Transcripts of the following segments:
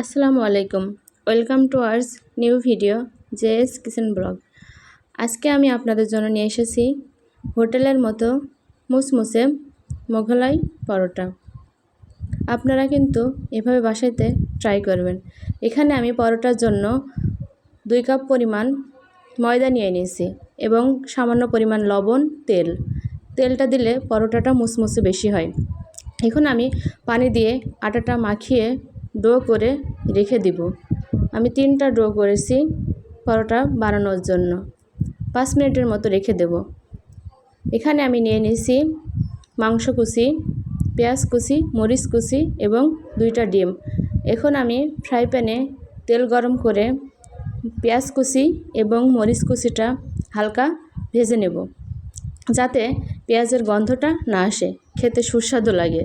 আসসালামু আলাইকুম। Welcome to ours new video JS kitchen blog. আজকে আমি আপনাদের জন্য নিয়ে এসেছি হোটেলের মতো মুসমুসে মোঘলাই পরোটা। আপনারা কিন্তু এভাবে বাসাইতে ট্রাই করবেন। এখানে আমি পরোটার জন্য দুই কাপ পরিমাণ ময়দা নিয়ে নিয়েছি এবং সামান্য পরিমাণ লবণ, তেল। তেলটা দিলে পরোটাটা মুসমুসে বেশি হয়। এখন আমি পানি দিয়ে আটাটা মাখিয়ে ডো করে রেখে দিব। আমি তিনটা ডো করেছি, পরোটা বানানোর জন্য। পাঁচ মিনিটের মতো রেখে দেব। এখানে আমি নিয়ে নিয়েছি মাংস কুচি, পেঁয়াজ কুচি, মরিচ কুচি এবং দুইটা ডিম। এখন আমি ফ্রাই প্যানে তেল গরম করে পেঁয়াজ কুচি এবং মরিচ কুচিটা হালকা ভেজে নেব, যাতে পেঁয়াজের গন্ধটা না আসে, খেতে সুস্বাদু লাগে।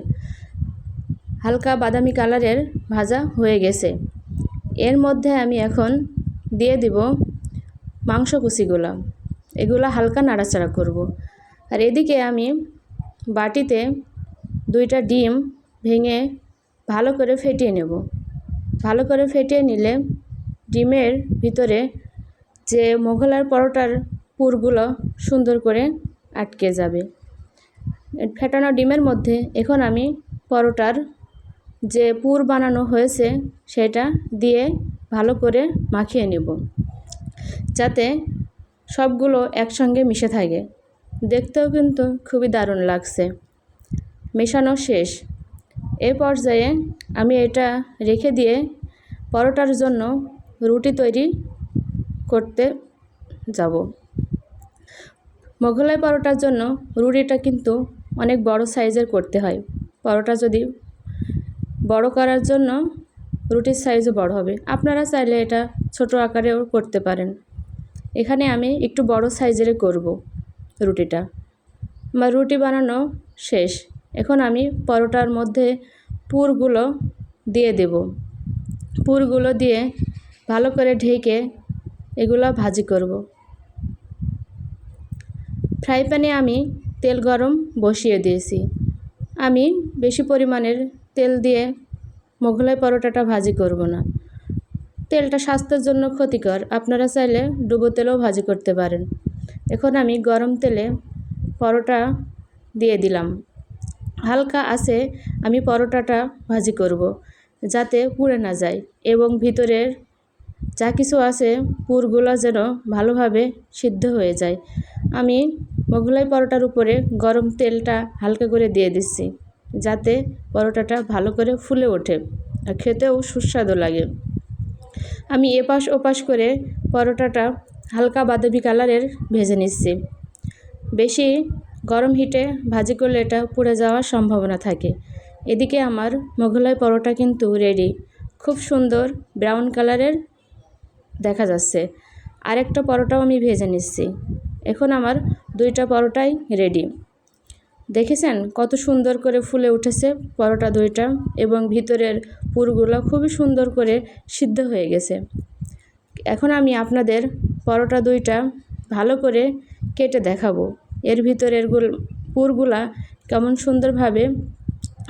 হালকা বাদামি কালারের ভাজা হয়ে গেছে। এর মধ্যে আমি এখন দিয়ে দিব মাংস কুচিগুলো। এগুলো হালকা নাড়াচাড়া করব। আর এদিকে আমি বাটিতে দুইটা ডিম ভেঙে ভালো করে ফেটিয়ে নেব। ভালো করে ফেটিয়ে নিলে ডিমের ভিতরে যে মোঘলার পরোটার পুরগুলো সুন্দর করে আটকে যাবে। ফেটানো ডিমের মধ্যে এখন আমি পরোটার যে পুর বানানো হয়েছে সেটা দিয়ে ভালো করে মাখিয়ে নেব, যাতে সবগুলো একসঙ্গে মিশে থাকে। দেখতেও কিন্তু খুবই দারুণ লাগছে। মেশানো শেষ। এ পর্যায়ে আমি এটা রেখে দিয়ে পরোটার জন্য রুটি তৈরি করতে যাব। মোঘলাই পরোটার জন্য রুটিটা কিন্তু অনেক বড় সাইজের করতে হয়। পরোটা যদি বড় করার জন্য রুটির সাইজও বড় হবে। আপনারা চাইলে এটা ছোট আকারেও করতে পারেন। এখানে আমি একটু বড় সাইজের করব রুটিটা। আমার রুটি বানানো শেষ। এখন আমি পরোটার মধ্যে পুরগুলো দিয়ে দেব। পুরগুলো দিয়ে ভালো করে ঢেকে এগুলো ভাজি করব। ফ্রাই প্যানে আমি তেল গরম বসিয়ে দিয়েছি। আমি বেশি পরিমাণের তেল দিয়ে মোগলাই পরোটাটা ভাজি করব না। তেলটা স্বাস্থ্যের জন্য ক্ষতিকর। আপনারা চাইলে ডুবো তেলেও ভাজি করতে পারেন। এখন আমি গরম তেলে পরোটা দিয়ে দিলাম। হালকা আছে, আমি পরোটাটা ভাজি করব যাতে পুড়ে না যায় এবং ভিতরের যা কিছু আছে পুরগুলো যেন ভালোভাবে সিদ্ধ হয়ে যায়। আমি মোগলাই পরোটার উপরে গরম তেলটা হালকা করে দিয়ে দিচ্ছি। যাতে পরোটাটা ভালো করে ফুলে ওঠে আর খেতেও সুস্বাদু লাগে। আমি এপাশ ওপাশ করে পরোটাটা হালকা বাদামি কালারের ভেজে নিচ্ছি। বেশি গরম হিটে ভাজি করলে এটা পুড়ে যাওয়ার সম্ভাবনা থাকে। এদিকে আমার মোঘলাই পরোটা কিন্তু রেডি খুব সুন্দর ব্রাউন কালারের দেখা যাচ্ছে। আরেকটা পরোটাও আমি ভেজে নিচ্ছি। এখন আমার দুইটা পরোটাই রেডি দেখেছেন? কত সুন্দর করে ফুলে উঠেছে পরোটা দইটা এবং ভিতরের পুরগুলো খুবই সুন্দর করে সিদ্ধ হয়ে গেছে। এখন আমি আপনাদের পরোটা দইটা ভালো করে কেটে দেখাবো। এর ভিতরের গুল, পুরগুলা কেমন সুন্দরভাবে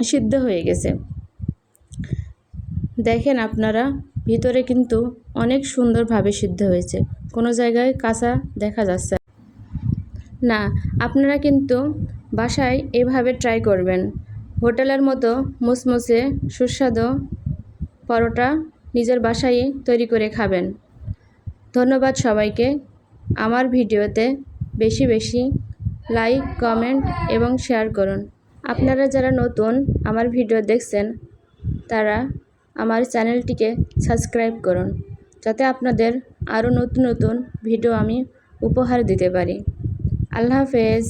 সিদ্ধ হয়ে গেছে। দেখেন আপনারা, ভিতরে কিন্তু অনেক সুন্দরভাবে সিদ্ধ হয়েছে। কোনো জায়গায় কাঁচা দেখা যাচ্ছে না। আপনারা কিন্তু বাসায় এভাবে ট্রাই করবেন। হোটেলের মতো মুসমুসে সুস্বাদু পরোটা নিজের বাসায় তৈরি করে খাবেন। ধন্যবাদ সবাইকে। আমার ভিডিওতে বেশি বেশি লাইক কমেন্ট এবং শেয়ার করুন। আপনারা যারা নতুন আমার ভিডিও দেখছেন, তারা আমার চ্যানেলটিকে সাবস্ক্রাইব করুন, যাতে আপনাদের আরও নতুন নতুন ভিডিও আমি উপহার দিতে পারি। আল্লাহ হাফেজ।